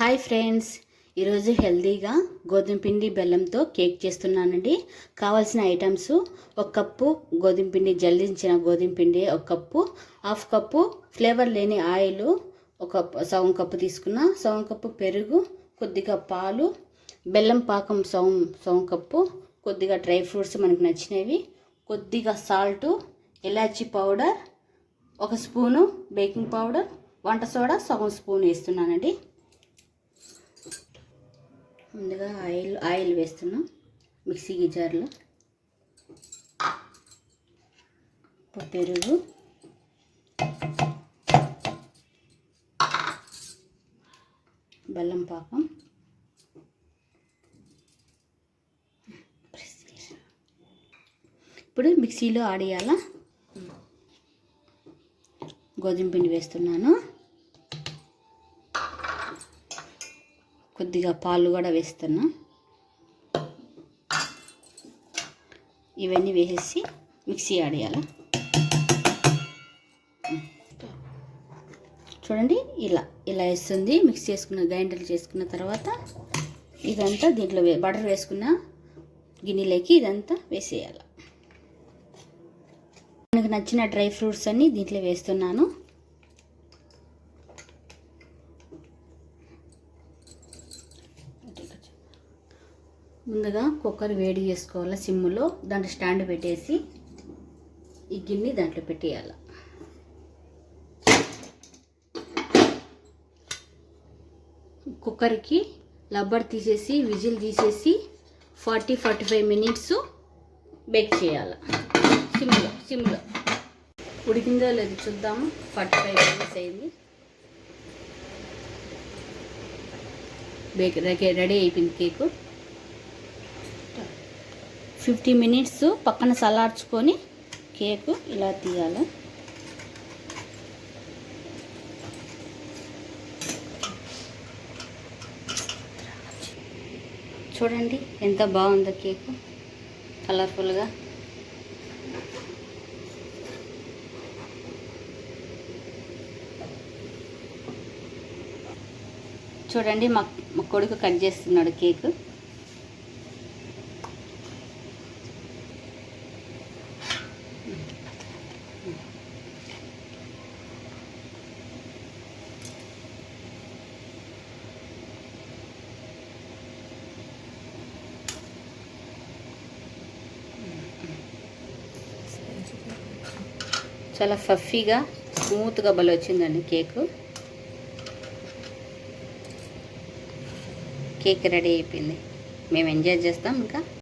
Hi friends. ఈరోజు హెల్తీగా గోధుమ పిండి బెల్లంతో కేక్ చేస్తున్నానండి. కావాల్సిన ఐటమ్స్ ఒక కప్పు గోధుమ పిండి జల్లించిన గోధుమ పిండి ఒక కప్పు హాఫ్ కప్పు ఫ్లేవర్ లేని ఆయిల్ ఒక సగం కప్పు తీసుకున్న సగం కప్పు పెరుగు కొద్దిగా పాలు బెల్లం పాకం సగం సగం కప్పు కొద్దిగా డ్రై ఫ్రూట్స్ మనకు నచ్చినవి కొద్దిగా సాల్టు ఇలాచీ పౌడర్ ఒక స్పూను బేకింగ్ పౌడర్ వంట సోడా సగం స్పూన్ వేస్తున్నానండి. ముందుగా ఆయిల్ ఆయిల్ వేస్తున్నాం మిక్సీ గిజార్లో. పెరుగు బెల్లం పాకం. ఇప్పుడు మిక్సీలో ఆడియాల? గోధుమ పిండి వేస్తున్నాను. కొద్దిగా పాలు కూడా వేస్తున్నా. ఇవన్నీ వేసేసి మిక్సీ ఆడేయాల చూడండి ఇలా ఇలా వేస్తుంది. మిక్స్ చేసుకున్న గ్రైండర్ చేసుకున్న తర్వాత ఇదంతా దీంట్లో బటర్ వేసుకున్న గిన్నెలోకి ఇదంతా వేసేయాలి. మనకు నచ్చిన డ్రై ఫ్రూట్స్ అన్నీ దీంట్లో వేస్తున్నాను. ముందుగా కుక్కర్ వేడి చేసుకోవాలి సిమ్ములో దాంట్లో స్టాండ్ పెట్టేసి ఈ గిన్నె దాంట్లో పెట్టేయాలి. కుక్కర్కి లబ్బర్ తీసేసి విజిల్ తీసేసి forty forty five minutes bake చేయాలి. సిమ్లో సిమ్లో. ఉడికిందో లేదు చూద్దాము. ఫార్టీ ఫైవ్ మినిట్స్ అయింది. బేక్ రెడీ అయిపోయింది కేకు. ఫిఫ్టీ మినిట్స్ పక్కన చల్లార్చుకొని కేకు ఇలా తీయాలి. చూడండి ఎంత బాగుందో కేకు కలర్ఫుల్గా. చూడండి మా మా కొడుకు కట్ చేస్తున్నాడు కేకు. చాలా ఫఫీగా స్మూత్గా భలే వచ్చిందండి కేకు కేక్ రెడీ అయిపోయింది. మేము ఎంజాయ్ చేస్తాం ఇంకా.